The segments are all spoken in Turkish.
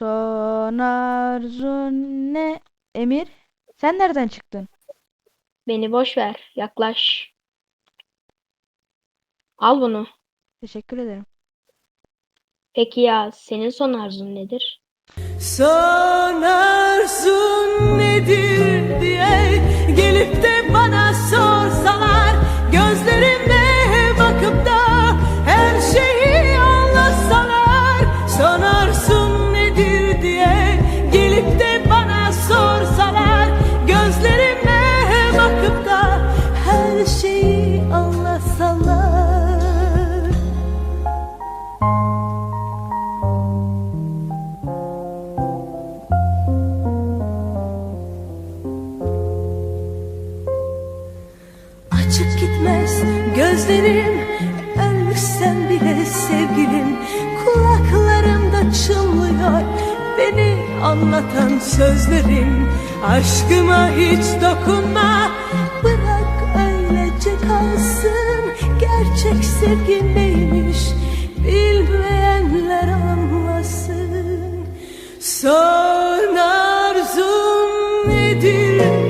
Son arzun ne? Emir, sen nereden çıktın? Beni boş ver. Yaklaş. Al bunu. Teşekkür ederim. Peki ya senin son arzun nedir? Son arzun nedir diye gelip de Açık gitmez. Gözlerim Ölsem bile sevgilim Kulaklarımda çınlıyor Beni anlatan sözlerim. Aşkıma hiç dokunma Bırak öylece kalsın. Gerçek sevgi neymiş Bilmeyenler anlasın. Son arzum nedir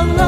alone.